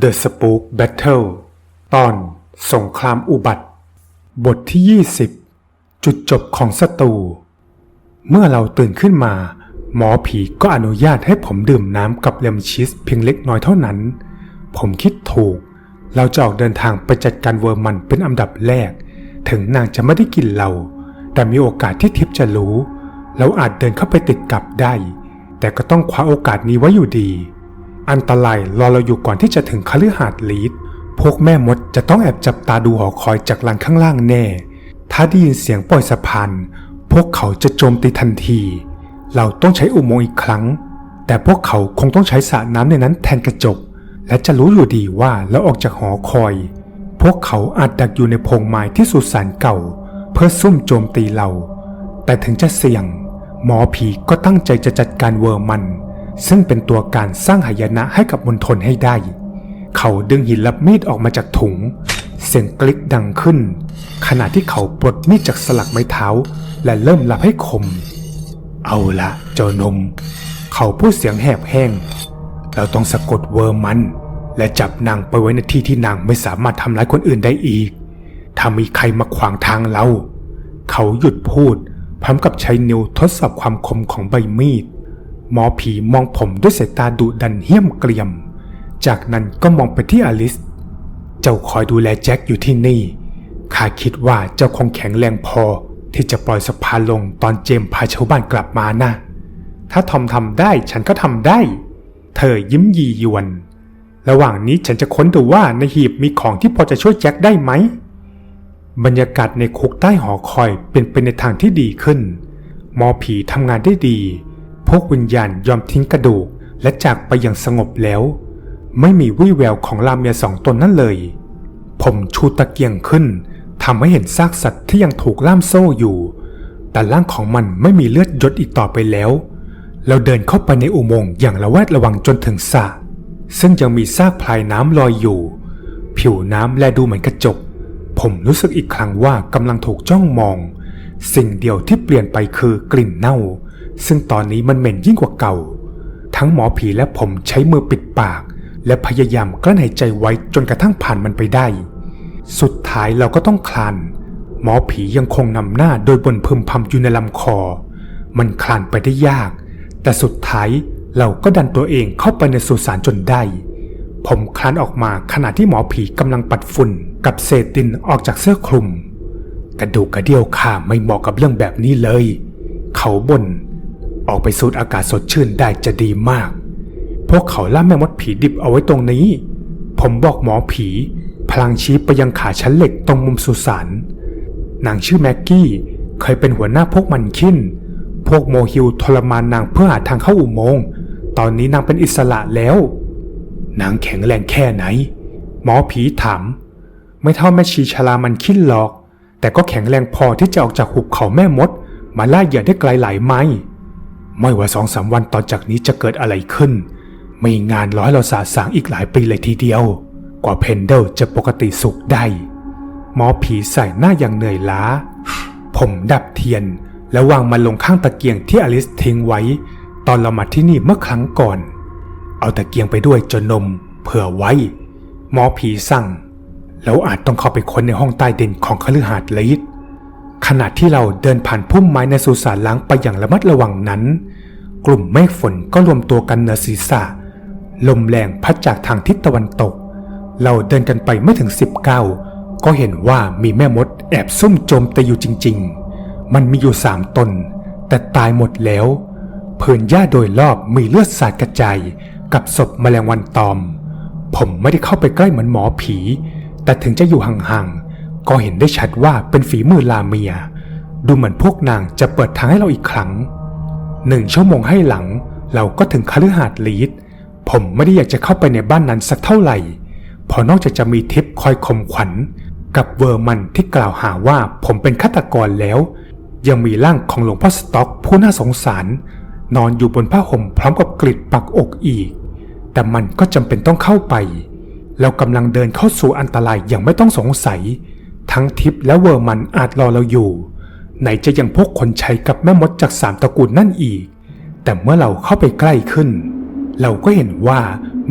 The Spook Battle ตอนสงครามอุบัติ บทที่ 20 จุดจบของศัตรู เมื่อเราตื่นขึ้นมา หมอผีก็อนุญาตให้ผมดื่มน้ำกับเลมชีสเพียงเล็กน้อยเท่านั้น ผมคิดถูก เราจะออกเดินทางไปจัดการเวอร์มันเป็นอันดับแรก ถึงนางจะไม่ได้กินเรา แต่มีโอกาสที่ทิพย์จะรู้ เราอาจเดินเข้าไปติดกับได้ แต่ก็ต้องคว้าโอกาสนี้ไว้อยู่ดี อันตรายรอเราอยู่ก่อนที่จะถึงคฤหาสน์ลีด พวกแม่มดจะต้องแอบจับตาดูหอคอยจากลานข้างล่างแน่ ถ้าได้ยินเสียงปล่อยสะพานพวกเขาจะโจมตีทันที เราต้องใช้อุโมงค์อีกครั้ง แต่พวกเขาคงต้องใช้สระน้ำในนั้นแทนกระจก และจะรู้อยู่ดีว่าเราออกจากหอคอย พวกเขาอาจดักอยู่ในพงไม้ที่สุสานเก่า เพื่อซุ่มโจมตีเรา แต่ถึงจะเสี่ยง หมอผีก็ตั้งใจจะจัดการเวอร์มัน ซึ่งเป็นตัวการสร้างหายนะให้กับมณฑลให้ได้ เขาดึงหินลับมีดออกมาจากถุง เสียงกลิกดังขึ้น ขณะที่เขาปลดมีดจากสลักไม้เท้า และเริ่มลับให้คม เอาละเจ้านม เขาพูดเสียงแหบแห้ง เราต้องสะกดเวอร์มัน และจับนางไปไว้ในที่ที่นางไม่สามารถทำร้ายคนอื่นได้อีก ถ้ามีใครมาขวางทางเรา เขาหยุดพูดพร้อมกับใช้นิ้วทดสอบความคมของใบมีด หมอผีมองผมด้วยสายตาดุดันเหี้ยมเกรียม จากนั้นก็มองไปที่อลิส เจ้าคอยดูแลแจ็คอยู่ที่นี่ ข้าคิดว่าเจ้าคงแข็งแรงพอที่จะปล่อยสะพานลงตอนเจมพาชาวบ้านกลับมานะ ถ้าทอมทำได้ฉันก็ทำได้ เธอยิ้มยียวน ระหว่างนี้ฉันจะค้นดูว่าในหีบมีของที่พอจะช่วยแจ็คได้ไหม บรรยากาศในคุกใต้หอคอยเป็นไปในทางที่ดีขึ้น หมอผีทำงานได้ดี พวกวิญญาณยอมทิ้งกระดูกและจากไปอย่างสงบแล้ว ไม่มีวี่แววของลาเมียสองตนนั่นเลย ผมชูตะเกียงขึ้นทำให้เห็นซากสัตว์ที่ยังถูกล่ามโซ่อยู่ แต่ร่างของมันไม่มีเลือดยดอีกต่อไปแล้ว เราเดินเข้าไปในอุโมงค์อย่างระแวดระวังจนถึงสระซึ่งยังมีซากพลายน้ำลอยอยู่ ผิวน้ำแลดูเหมือนกระจก ผมรู้สึกอีกครั้งว่ากำลังถูกจ้องมอง สิ่งเดียวที่เปลี่ยนไปคือกลิ่นเน่า ซึ่งตอนนี้มันเหม็นยิ่งกว่าเก่า ทั้งหมอผีและผมใช้มือปิดปาก และพยายามกลั้นหายใจไว้จนกระทั่งผ่านมันไปได้ สุดท้ายเราก็ต้องคลาน หมอผียังคงนำหน้าโดยบนพึมพำอยู่ในลำคอ มันคลานไปได้ยาก แต่สุดท้ายเราก็ดันตัวเองเข้าไปในสุสานจนได้ ผมคลานออกมาขณะที่หมอผีกำลังปัดฝุ่นกับเศษดินออกจากเสื้อคลุมกระดูกกระเดี่ยวข้าไม่เหมาะกับเรื่องแบบนี้เลย เขาบน่น ออกไปสูดอากาศสดชื่นได้จะดีมาก พวกเขาล่าแม่มดผีดิบเอาไว้ตรงนี้ ผมบอกหมอผี พลังชี้ไปยังขาชั้นเหล็กตรงมุมสุสานนางชื่อแม็กกี้เคยเป็นหัวหน้าพวกมันคินพวกโมฮิลทรมานนางเพื่อหาทางเข้าอุโมงค์ ตอนนี้นางเป็นอิสระแล้ว นางแข็งแรงแค่ไหน หมอผีถาม ไม่เท่าแม่ชีชลามันคิดหรอก แต่ก็แข็งแรงพอที่จะออกจากหุบเขาแม่มด มาล่าเหยื่อได้ไกลหลายไม้ ไม่ว่าสองสามวันต่อจากนี้จะเกิดอะไรขึ้น มีงานร้อยเราสาสางอีกหลายปีเลยทีเดียว กว่าเพนเดลจะปกติสุขได้ หมอผีใส่หน้าอย่างเหนื่อยล้า ผมดับเทียน แล้ววางมันลงข้างตะเกียงที่อลิสทิ้งไว้ ตอนเรามาที่นี่เมื่อครั้งก่อน เอาตะเกียงไปด้วยจนนม เผื่อไว้ หมอผีสั่ง แล้วอาจต้องเข้าไปค้นในห้องใต้ดินของคฤหาสน์ลีด ขณะที่เราเดินผ่านพุ่มไม้ในสุสานล้างไปอย่างระมัดระวังนั้น กลุ่มเมฆฝนก็รวมตัวกันเหนือศีรษะ ลมแรงพัดจากทางทิศตะวันตก เราเดินกันไปไม่ถึงสิบเก้าก็เห็นว่ามีแม่มดแอบซุ่มโจมตีอยู่จริง ๆ มันมีอยู่สามตน แต่ตายหมดแล้วพื้นหญ้าโดยรอบมีเลือดสาดกระจายกับศพแมลงวันตอม ผมไม่ได้เข้าไปใกล้เหมือนหมอผี แต่ถึงจะอยู่ห่าง ก็เห็นได้ชัดว่าเป็นฝีมือลาเมีย ดูเหมือนพวกนางจะเปิดทางให้เราอีกครั้งหนึ่งชั่วโมงให้หลัง เราก็ถึงคฤหาสน์ลีด ผมไม่ได้อยากจะเข้าไปในบ้านนั้นสักเท่าไหร่ พอนอกจากจะมีทิปคอยข่มขวัญ กับเวอร์มันที่กล่าวหาว่าผมเป็นฆาตกรแล้ว ยังมีร่างของหลวงพ่อสต็อกผู้น่าสงสาร นอนอยู่บนผ้าห่มพร้อมกับกลิดปักอกอีก แต่มันก็จำเป็นต้องเข้าไป เรากำลังเดินเข้าสู่อันตรายอย่างไม่ต้องสงสัย ทั้งทิปและเวอร์มันอาจรอเราอยู่ ไหนจะยังพวกคนใช้กับแม่มดจากสามตระกูลนั่นอีก แต่เมื่อเราเข้าไปใกล้ขึ้น เราก็เห็นว่า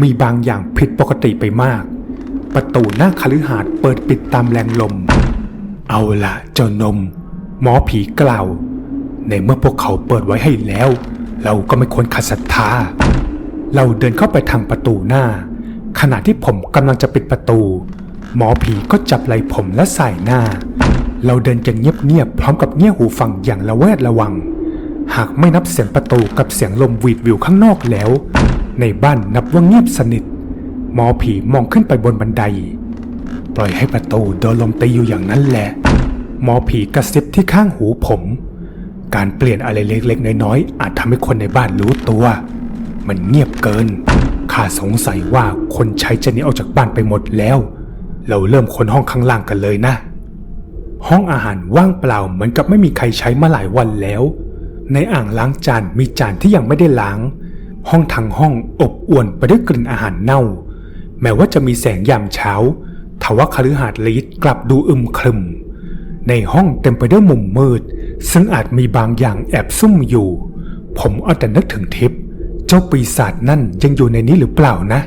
มีบางอย่างผิดปกติไปมาก ประตูหน้าคฤหาสน์เปิดปิดตามแรงลม เอาละเจ้านม หมอผีกล่าว ในเมื่อพวกเขาเปิดไว้ให้แล้ว เราก็ไม่ควรขัดศรัทธา เราเดินเข้าไปทางประตูหน้า ขณะที่ผมกำลังจะปิดประตู หมอผีก็จับไหล่ผมและใส่หน้า เราเดินกันเงียบๆพร้อมกับเงี่ยหูฟังอย่างระแวดระวัง หากไม่นับเสียงประตูกับเสียงลมวีดวิวข้างนอกแล้ว ในบ้านนับว่าเงียบสนิท หมอผีมองขึ้นไปบนบันได ปล่อยให้ประตูโดนลมตีอยู่อย่างนั้นแหละ หมอผีกระซิบที่ข้างหูผม การเปลี่ยนอะไรเล็กๆ น้อยๆอาจทำให้คนในบ้านรู้ตัว มันเงียบเกินข้าสงสัยว่าคนใช้จะหนีออกจากบ้านไปหมดแล้ว เราเริ่มค้นห้องข้างล่างกันเลยนะ ห้องอาหารว่างเปล่าเหมือนกับไม่มีใครใช้มาหลายวันแล้ว ในอ่างล้างจานมีจานที่ยังไม่ได้ล้าง ห้องทั้งห้องอบอวนไปด้วยกลิ่นอาหารเน่า แม้ว่าจะมีแสงยามเช้าทว่าคฤหาสน์ลีดกลับดูอึมครึม ในห้องเต็มไปด้วยมุมมืด ซึ่งอาจมีบางอย่างแอบซุ่มอยู่ ผมเอาแต่นึกถึงทิพย์เจ้าปีศาจนั่นยังอยู่ในนี้หรือเปล่านะ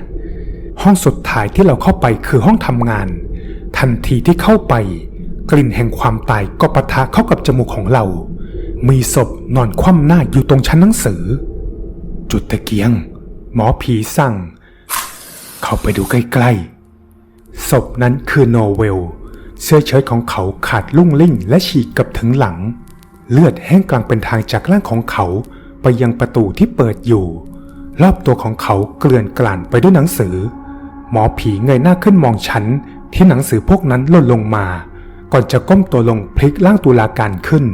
ห้องสุดท้ายที่เราเข้าไปคือห้องทำงาน ทันทีที่เข้าไป กลิ่นแห่งความตายก็ปะทะเข้ากับจมูกของเรา มีศพนอนคว่ำหน้าอยู่ตรงชั้นหนังสือ จุดตะเกียง หมอผีสั่ง เข้าไปดูใกล้ๆศพนั้นคือโนเวล เสื้อเชิ้ตของเขาขาดลุ่งลิ่งและฉีกกับถึงหลัง เลือดแห้งกลางเป็นทางจากร่างของเขาไปยังประตูที่เปิดอยู่รอบตัวของเขาเกลื่อนกลั่นไปด้วยหนังสือ หมอผีเงยหน้าขึ้นมองฉันที่หนังสือพวกนั้นหล่นลงมา ก่อนจะก้มตัวลงพลิกร่างตุลาการขึ้น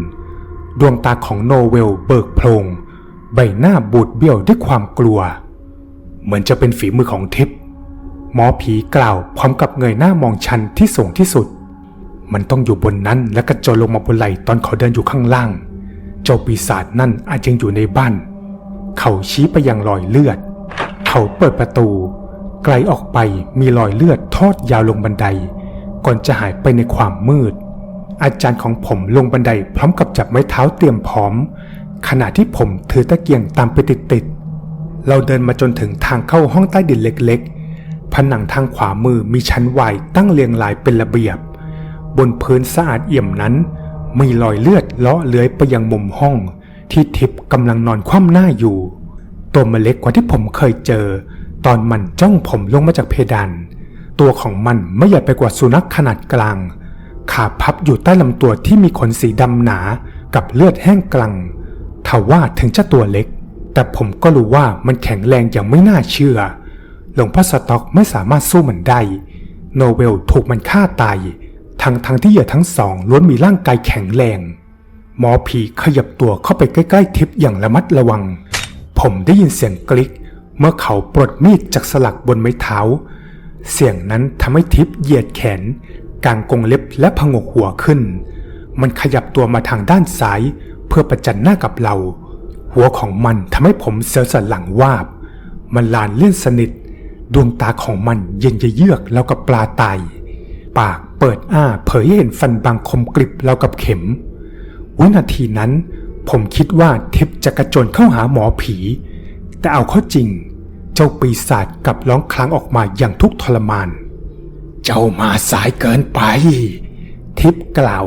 ดวงตาของโนเวลเบิกโพลงใบหน้าบูดเบี้ยวด้วยความกลัว เหมือนจะเป็นฝีมือของทิพย์หมอผีกล่าวพร้อมกับเงยหน้ามองชันที่สูงที่สุด มันต้องอยู่บนนั้นและกระโจนลงมาบนไหลตอนเขาเดินอยู่ข้างล่าง เจ้าปีศาจนั่นอาจยังอยู่ในบ้าน เขาชี้ไปยังรอยเลือด เขาเปิดประตู ไกลออกไปมีรอยเลือดทอดยาวลงบันได ก่อนจะหายไปในความมืด อาจารย์ของผมลงบันไดพร้อมกับจับไม้เท้าเตรียมพร้อม ขณะที่ผมถือตะเกียงตามไปติดๆเราเดินมาจนถึงทางเข้าห้องใต้ดินเล็กๆ ผนังทางขวามือมีชั้นวายตั้งเรียงรายเป็นระเบียบ บนพื้นสะอาดเอี่ยมนั้น มีรอยเลือดเลาะเลื้อยไปยังมุมห้อง ที่ทิพย์กำลังนอนคว่ำหน้าอยู่ ตัวมันเล็กกว่าที่ผมเคยเจอ ตอนมันจ้องผมลงมาจากเพดาน ตัวของมันไม่ใหญ่ไปกว่าสุนัขขนาดกลาง ขาพับอยู่ใต้ลำตัวที่มีขนสีดำหนากับเลือดแห้งกลังทว่าถึงจะตัวเล็ก แต่ผมก็รู้ว่ามันแข็งแรงอย่างไม่น่าเชื่อ หลวงพ่อสต็อกไม่สามารถสู้มันได้ โนเวลถูกมันฆ่าตาย ทั้งทั้งที่เหยื่อทั้งสองล้วนมีร่างกายแข็งแรง หมอผีขยับตัวเข้าไปใกล้ ๆ ทิพย์อย่างระมัดระวัง ผมได้ยินเสียงกลิก เมื่อเขาปลดมีดจากสลักบนไม้เท้า เสียงนั้นทำให้ทิพย์เหยียดแขนกางกงเล็บและพงกหัวขึ้น มันขยับตัวมาทางด้านซ้าย เพื่อประจันหน้ากับเรา หัวของมันทำให้ผมเสียวสันหลังวาบ มันลานเลื่อนสนิท ดวงตาของมันเย็นเยือกแล้วกับปลาตายปากเปิดอ้าเผยให้เห็นฟันบางคมกริบแล้วกับเข็ม วินาทีนั้น ผมคิดว่าทิพย์จะกระโจนเข้าหาหมอผี แต่เอาเข้าจริง เจ้าปีศาจกลับร้องคลางออกมาอย่างทุกข์ทรมาน เจ้ามาสายเกินไป ทิพกล่าว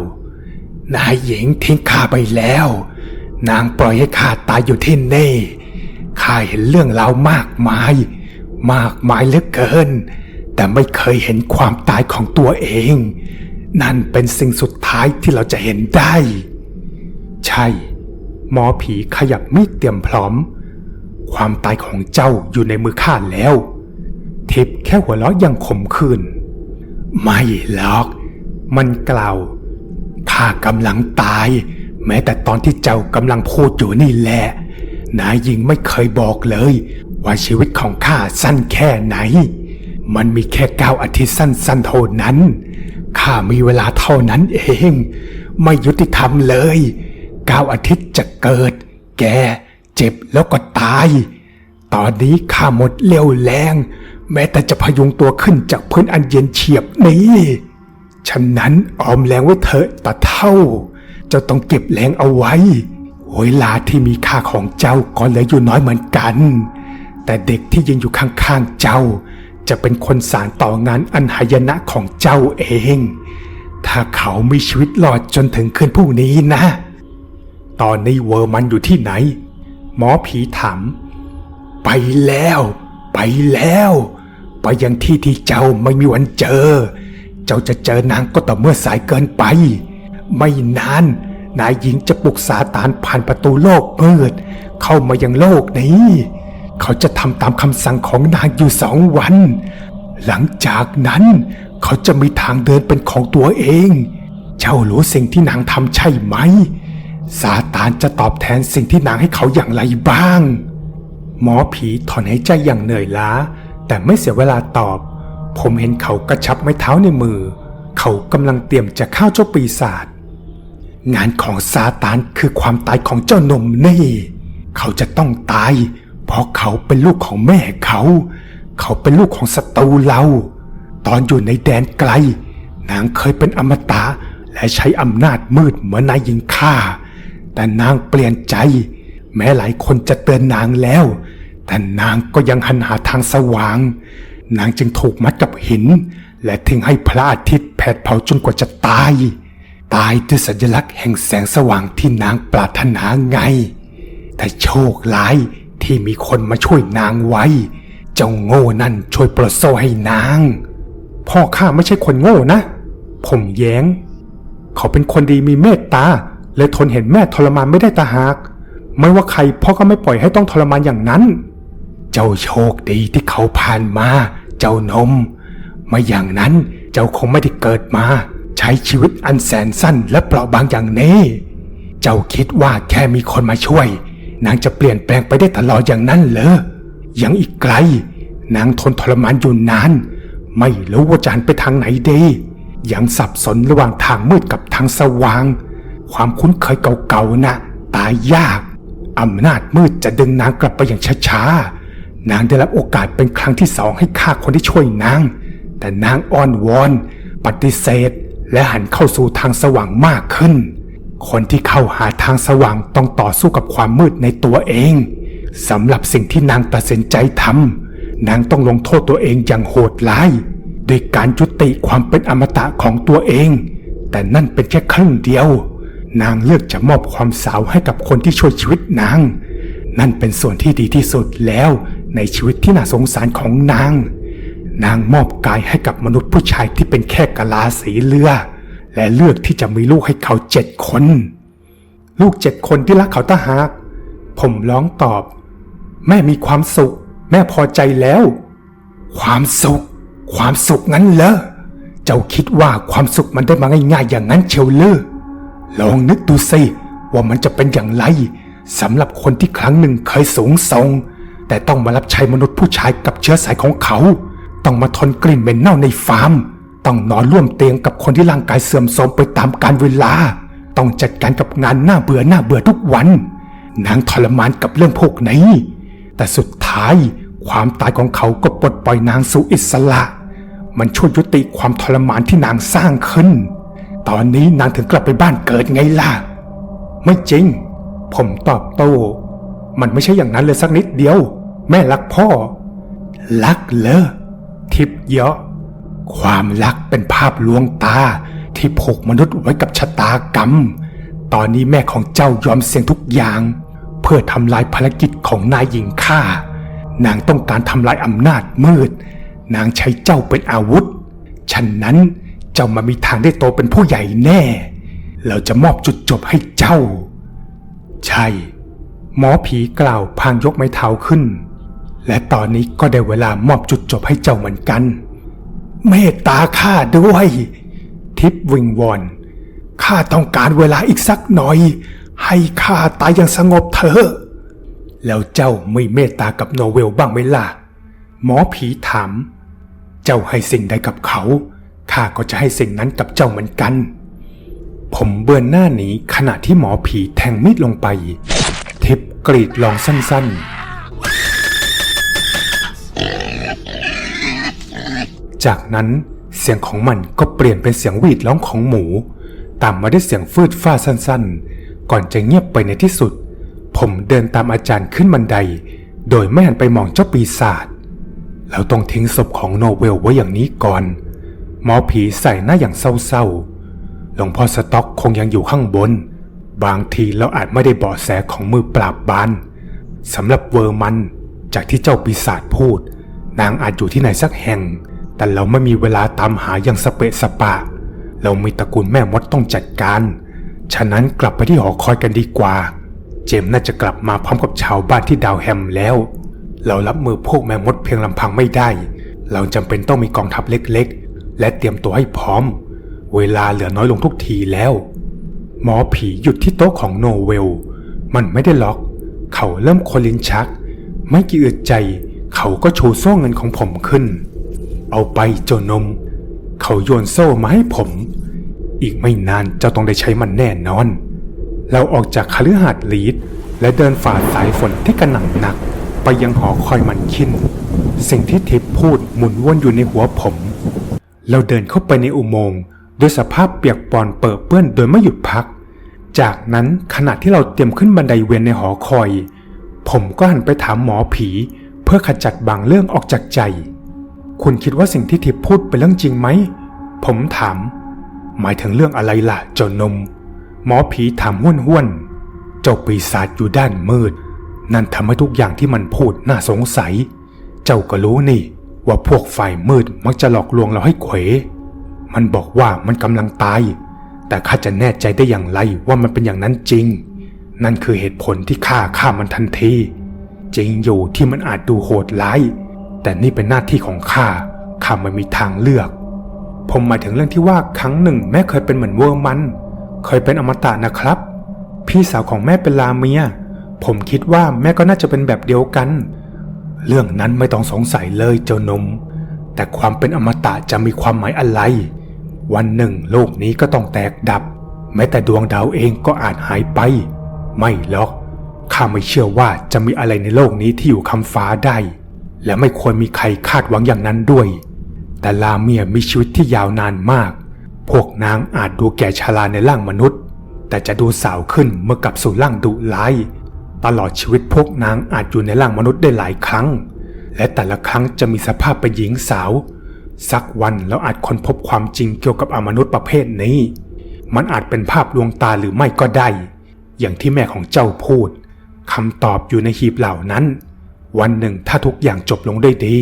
นายหญิงทิ้งข้าไปแล้ว นางปล่อยให้ข้าตายอยู่ที่นี่ข้าเห็นเรื่องราวมากมาย มากมายเหลือเกิน แต่ไม่เคยเห็นความตายของตัวเอง นั่นเป็นสิ่งสุดท้ายที่เราจะเห็นได้ ใช่ หมอผีขยับมีดเตรียมพร้อม ความตายของเจ้าอยู่ในมือข้าแล้ว ทิพแค่หัวเราะอยังขมขื่นไม่หรอกมันกล่าวข้ากำลังตาย แม้แต่ตอนที่เจ้ากำลังพูดอยู่นี่แหละนายยิงไม่เคยบอกเลย ว่าชีวิตของข้าสั้นแค่ไหน มันมีแค่เก้าอาทิตย์สั้นๆเท่านั้นข้ามีเวลาเท่านั้นเอง ไม่ยุติธรรมเลยเก้าอาทิตย์จะเกิด แก่ เจ็บแล้วก็ตาย ตอนนี้ข้าหมดเลี้ยวแรง แม้แต่จะพยุงตัวขึ้นจากพื้นอันเย็นเฉียบนี้ฉะนั้นออมแรงไว้เถอะตาเท่า เจ้าต้องเก็บแรงเอาไว้เวลาที่มีค่าของเจ้าก็เหลืออยู่น้อยเหมือนกัน แต่เด็กที่ยืนอยู่ข้างๆเจ้า จะเป็นคนสารต่องานอันหายนะของเจ้าเอง ถ้าเขามีชีวิตรอดจนถึงคืนพรุ่งนี้นะ ตอนนี้เวอร์มันอยู่ที่ไหน หมอผีถามไปแล้ว ไปแล้ว ไปยังที่ที่เจ้าไม่มีวันเจอ เจ้าจะเจอนางก็ต่อเมื่อสายเกินไป ไม่นานนายหญิงจะปลุกซาตานผ่านประตูโลกมืด เข้ามายังโลกนี้ เขาจะทำตามคำสั่งของนางอยู่สองวัน หลังจากนั้นเขาจะมีทางเดินเป็นของตัวเอง เจ้ารู้สิ่งที่นางทำใช่ไหม ซาตานจะตอบแทนสิ่งที่นางให้เขาอย่างไรบ้าง หมอผีถอนหายใจอย่างเหนื่อยล้า แต่ไม่เสียเวลาตอบ ผมเห็นเขากระชับไม้เท้าในมือ เขากำลังเตรียมจะเข้าเจ้าปีศาจงานของซาตานคือความตายของเจ้านมนี่ เขาจะต้องตาย เพราะเขาเป็นลูกของแม่เขา เขาเป็นลูกของศัตรูเรา ตอนอยู่ในแดนไกล นางเคยเป็นอมตะและใช้อำนาจมืดเหมือนนายหญิงฆ่า แต่นางเปลี่ยนใจ แม้หลายคนจะเตือนนางแล้ว แต่นางก็ยังหันหาทางสว่าง นางจึงถูกมัดกับหิน และทิ้งให้พระอาทิตย์แผดเผาจนกว่าจะตาย ตายด้วยสัญลักษณ์แห่งแสงสว่างที่นางปรารถนาไง แต่โชคร้ายที่มีคนมาช่วยนางไว้ เจ้าโง่นั่นช่วยปลดโซ่ให้นาง พ่อข้าไม่ใช่คนโง่นะ ผมแย้ง เขาเป็นคนดีมีเมตตา เลยทนเห็นแม่ทรมานไม่ได้ตาหาก ไม่ว่าใครพ่อก็ไม่ปล่อยให้ต้องทรมานอย่างนั้น เจ้าโชคดีที่เขาผ่านมา เจ้านม ไม่อย่างนั้นเจ้าคงไม่ได้เกิดมา ใช้ชีวิตอันแสนสั้นและเปราะบางอย่างนี้ เจ้าคิดว่าแค่มีคนมาช่วย นางจะเปลี่ยนแปลงไปได้ตลอดอย่างนั้นเหรอยังอีกไกล นางทนทรมานอยู่นานไม่รู้ว่าจะหันไปทางไหนดียังสับสนระหว่างทางมืดกับทางสว่าง ความคุ้นเคยเก่าๆนะตายยาก อำนาจมืดจะดึงนางกลับไปอย่างช้าๆ นางได้รับโอกาสเป็นครั้งที่สองให้ฆ่าคนที่ช่วยนาง แต่นางอ้อนวอน ปฏิเสธ และหันเข้าสู่ทางสว่างมากขึ้น คนที่เข้าหาทางสว่างต้องต่อสู้กับความมืดในตัวเองสำหรับสิ่งที่นางตัดสินใจทำนางต้องลงโทษตัวเองอย่างโหดร้ายโดยการยุติความเป็นอมตะของตัวเอง แต่นั่นเป็นแค่ครึ่งเดียว นางเลือกจะมอบความสาวให้กับคนที่ช่วยชีวิตนาง นั่นเป็นส่วนที่ดีที่สุดแล้วในชีวิตที่น่าสงสารของนาง นางมอบกายให้กับมนุษย์ผู้ชายที่เป็นแค่กะลาสีเลือ และเลือกที่จะมีลูกให้เขาเจ็ดคน ลูกเจ็ดคนที่รักเขาตาหาก ผมร้องตอบ แม่มีความสุข แม่พอใจแล้ว ความสุข ความสุขงั้นเหรอ เจ้าคิดว่าความสุขมันได้มาง่ายๆอย่างนั้นเชียวเลอ ลองนึกดูสิว่ามันจะเป็นอย่างไรสำหรับคนที่ครั้งหนึ่งเคยสูงส่ง แต่ต้องมารับใช้มนุษย์ผู้ชายกับเชื้อสายของเขา ต้องมาทนกลิ่นเหม็นเน่าในฟาร์ม ต้องนอนร่วมเตียงกับคนที่ร่างกายเสื่อมโทรมไปตามกาลเวลา ต้องจัดการกับงานหน้าเบื่อหน้าเบื่อทุกวัน นางทรมานกับเรื่องพวกนี้ แต่สุดท้ายความตายของเขาก็ปลดปล่อยนางสู่อิสระ มันช่วยยุติความทรมานที่นางสร้างขึ้น ตอนนี้นางถึงกลับไปบ้านเกิดไงล่ะ ไม่จริง ผมตอบโต้ มันไม่ใช่อย่างนั้นเลยสักนิดเดียว แม่รักพ่อ รักเลอทิพย์เยาะ ความรักเป็นภาพลวงตาที่ผูกมนุษย์ไว้กับชะตากรรม ตอนนี้แม่ของเจ้ายอมเสี่ยงทุกอย่าง เพื่อทำลายภารกิจของนายหญิงข้า นางต้องการทำลายอำนาจมืด นางใช้เจ้าเป็นอาวุธ ฉะนั้น เจ้ามามีทางได้โตเป็นผู้ใหญ่แน่ เราจะมอบจุดจบให้เจ้า ใช่ หมอผีกล่าวพางยกไม้เท้าขึ้น และตอนนี้ก็ได้เวลามอบจุดจบให้เจ้าเหมือนกัน เมตตาข้าด้วย ทิพวิงวอนข้าต้องการเวลาอีกสักหน่อย ให้ข้าตายอย่างสงบเถอะ แล้วเจ้าไม่เมตตากับโนเวลบ้างไหมล่ะ หมอผีถาม เจ้าให้สิ่งใดกับเขา ข้าก็จะให้สิ่งนั้นกับเจ้าเหมือนกัน ผมเบือนหน้าหนีขณะที่หมอผีแทงมีดลงไป ทิพกรีดลองสั้นๆ จากนั้นเสียงของมันก็เปลี่ยนเป็นเสียงวีดร้องของหมู ตามมาด้วยเสียงฟืดฟ้าสั้นๆ ก่อนจะเงียบไปในที่สุด ผมเดินตามอาจารย์ขึ้นบันได โดยไม่หันไปมองเจ้าปีศาจเราต้องทิ้งศพของโนเวลไว้อย่างนี้ก่อน หมอผีใส่หน้าอย่างเศร้าๆ หลวงพ่อสต็อกคงยังอยู่ข้างบน บางทีเราอาจไม่ได้เบาะแสของมือปราบบานสำหรับเวอร์มัน จากที่เจ้าปีศาจพูด นางอาจอยู่ที่ไหนสักแห่ง แต่เราไม่มีเวลาตามหาอย่างสเปะสปะ เรามีตระกูลแม่มดต้องจัดการ ฉะนั้นกลับไปที่หอคอยกันดีกว่า เจมส์น่าจะกลับมาพร้อมกับชาวบ้านที่ดาวแฮมแล้ว เรารับมือพวกแม่มดเพียงลำพังไม่ได้ เราจำเป็นต้องมีกองทัพเล็กๆ และเตรียมตัวให้พร้อม เวลาเหลือน้อยลงทุกทีแล้ว หมอผีหยุดที่โต๊ะของโนเวล มันไม่ได้ล็อก เขาเริ่มคนลิ้นชัก ไม่กี่อึดใจ เขาก็โชูโซ่เงินของผมขึ้น เอาไปโจนม เขาโยนโซ่มาให้ผม อีกไม่นานเจ้าต้องได้ใช้มันแน่นอน เราออกจากคฤหาสน์ลีดและเดินฝ่าสายฝนที่กระหน่ำหนัก ไปยังหอคอยมันคินสิ่งที่ทิพพูดหมุนวนอยู่ในหัวผม เราเดินเข้าไปในอุโมงค์ด้วยสภาพเปียกปอนเปื้อเปื้อนโดยไม่หยุดพัก จากนั้นขณะที่เราเตรียมขึ้นบันไดเวียนในหอคอย ผมก็หันไปถามหมอผี เพื่อขจัดบางเรื่องออกจากใจ คุณคิดว่าสิ่งที่ทิพพูดเป็นเรื่องจริงไหม ผมถาม หมายถึงเรื่องอะไรล่ะเจ้านม หมอผีถามห้วนห้วนๆเจ้าปีศาจอยู่ด้านมืด นั่นทำให้ทุกอย่างที่มันพูดน่าสงสัย เจ้าก็รู้นี่ ว่าพวกฝ่ายมืดมักจะหลอกลวงเราให้เขว มันบอกว่ามันกำลังตาย แต่ข้าจะแน่ใจได้อย่างไรว่ามันเป็นอย่างนั้นจริง นั่นคือเหตุผลที่ข้าฆ่ามันทันที จริงอยู่ที่มันอาจดูโหดร้าย แต่นี่เป็นหน้าที่ของข้า ข้าไม่มีทางเลือก ผมหมายถึงเรื่องที่ว่าครั้งหนึ่งแม่เคยเป็นเหมือนเวอร์มัน เคยเป็นอมตะนะครับ พี่สาวของแม่เป็นลาเมีย ผมคิดว่าแม่ก็น่าจะเป็นแบบเดียวกัน เรื่องนั้นไม่ต้องสงสัยเลยเจ้านม แต่ความเป็นอมตะจะมีความหมายอะไร วันหนึ่งโลกนี้ก็ต้องแตกดับ แม้แต่ดวงดาวเองก็อาจหายไป ไม่หรอก ข้าไม่เชื่อว่าจะมีอะไรในโลกนี้ที่อยู่คำฟ้าได้ และไม่ควรมีใครคาดหวังอย่างนั้นด้วย แต่ลาเมียมีชีวิตที่ยาวนานมาก พวกนางอาจดูแก่ชราในร่างมนุษย์ แต่จะดูสาวขึ้นเมื่อกลับสู่ร่างดุร้าย ตลอดชีวิตพวกนางอาจอยู่ในร่างมนุษย์ได้หลายครั้ง และแต่ละครั้งจะมีสภาพเป็นหญิงสาว สักวันเราอาจค้นพบความจริงเกี่ยวกับอมนุษย์ประเภทนี้ มันอาจเป็นภาพลวงตาหรือไม่ก็ได้ อย่างที่แม่ของเจ้าพูดคำตอบอยู่ในหีบเหล่านั้น วันหนึ่งถ้าทุกอย่างจบลงได้ดี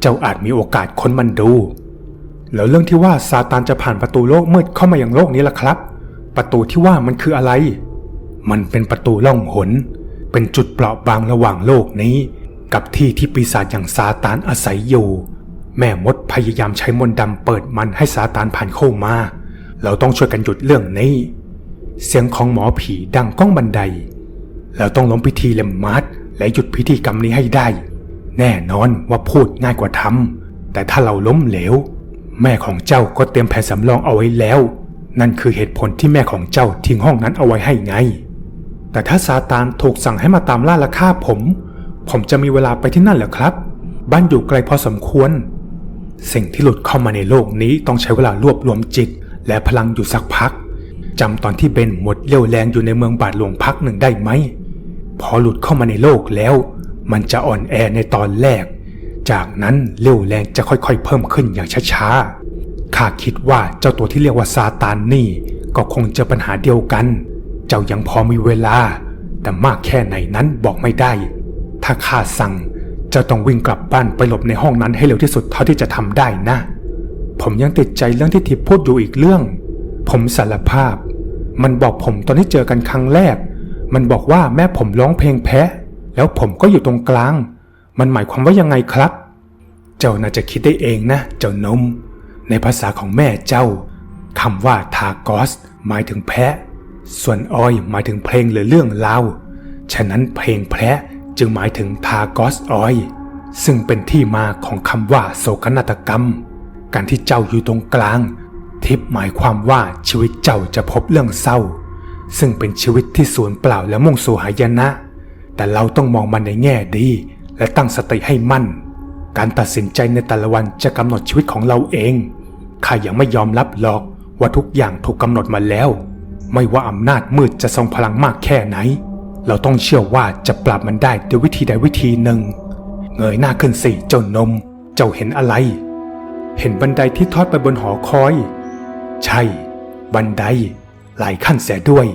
เจ้าอาจมีโอกาสค้นมันดู แล้วเรื่องที่ว่าซาตานจะผ่านประตูโลกมืดเข้ามาอย่างโลกนี้ล่ะครับ ประตูที่ว่ามันคืออะไร มันเป็นประตูล่องหน เป็นจุดเปราะบางระหว่างโลกนี้ กับที่ที่ปีศาจอย่างซาตานอาศัยอยู่ แม่มดพยายามใช้มนต์ดำเปิดมันให้ซาตานผ่านเข้ามา เราต้องช่วยกันหยุดเรื่องนี้ เสียงของหมอผีดังก้องบันได เราต้องล้มพิธีเล็มมัดและหยุดพิธีกรรมนี้ให้ได้ แน่นอนว่าพูดง่ายกว่าทำแต่ถ้าเราล้มเหลว แม่ของเจ้าก็เตรียมแผนสำรองเอาไว้แล้ว นั่นคือเหตุผลที่แม่ของเจ้าทิ้งห้องนั้นเอาไว้ให้ไง แต่ถ้าซาตานถูกสั่งให้มาตามล่าและฆ่าผม ผมจะมีเวลาไปที่นั่นเหรอครับ บ้านอยู่ไกลพอสมควร สิ่งที่หลุดเข้ามาในโลกนี้ต้องใช้เวลารวบรวมจิต และพลังอยู่สักพักจำตอนที่เบนหมดเรี่ยวแรงอยู่ในเมืองบาดหลวงพักหนึ่งได้ไหม พอหลุดเข้ามาในโลกแล้ว มันจะอ่อนแอในตอนแรก จากนั้นเรี่ยวแรงจะค่อยๆ เพิ่มขึ้นอย่างช้าๆข้าคิดว่าเจ้าตัวที่เรียกว่าซาตานนี่ก็คงเจอปัญหาเดียวกัน เจ้ายังพอมีเวลา แต่มากแค่ไหนนั้นบอกไม่ได้ ถ้าข้าสั่ง เจ้าต้องวิ่งกลับบ้านไปหลบในห้องนั้นให้เร็วที่สุดเท่าที่จะทำได้นะ ผมยังติดใจเรื่องที่ทิพย์พูดอยู่อีกเรื่อง ผมสารภาพ มันบอกผมตอนที่เจอกันครั้งแรก มันบอกว่าแม่ผมร้องเพลงแพ้แล้วผมก็อยู่ตรงกลาง มันหมายความว่ายังไงครับ เจ้าน่าจะคิดได้เองนะ เจ้านม ในภาษาของแม่เจ้าคำว่าทากอส หมายถึงแพะ ส่วนออยหมายถึงเพลงหรือเรื่องราวฉะนั้นเพลงแพะจึงหมายถึงทากอสออย ซึ่งเป็นที่มาของคำว่าโศกนาฏกรรม การที่เจ้าอยู่ตรงกลาง ทิพหมายความว่าชีวิตเจ้าจะพบเรื่องเศร้า ซึ่งเป็นชีวิตที่สูญเปล่าและมุ่งสู่หายนะ แต่เราต้องมองมันในแง่ดี และตั้งสติให้มั่น การตัดสินใจในแต่ละวันจะกำหนดชีวิตของเราเองข้ายังไม่ยอมรับหรอกว่าทุกอย่างถูกกำหนดมาแล้ว ไม่ว่าอำนาจมืดจะทรงพลังมากแค่ไหน เราต้องเชื่อว่าจะปราบมันได้ด้วยวิธีใดวิธีหนึ่ง เงยหน้าขึ้นสิเจ้านม เจ้าเห็นอะไร เห็นบันไดที่ทอดไปบนหอคอย ใช่ บันได หลายขั้นเสียด้วย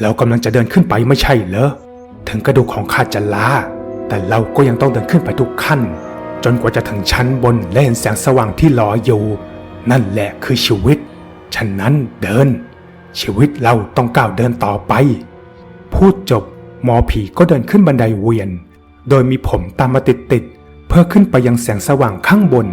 เรากำลังจะเดินขึ้นไปไม่ใช่เหรอ ถึงกระดูกของข้าจะล้า แต่เราก็ยังต้องเดินขึ้นไปทุกขั้น จนกว่าจะถึงชั้นบนและเห็นแสงสว่างที่รออยู่ นั่นแหละคือชีวิต ฉะนั้นเดิน ชีวิตเราต้องก้าวเดินต่อไป พูดจบหมอผีก็เดินขึ้นบันไดเวียน โดยมีผมตามมาติดๆเพื่อขึ้นไปยังแสงสว่างข้างบน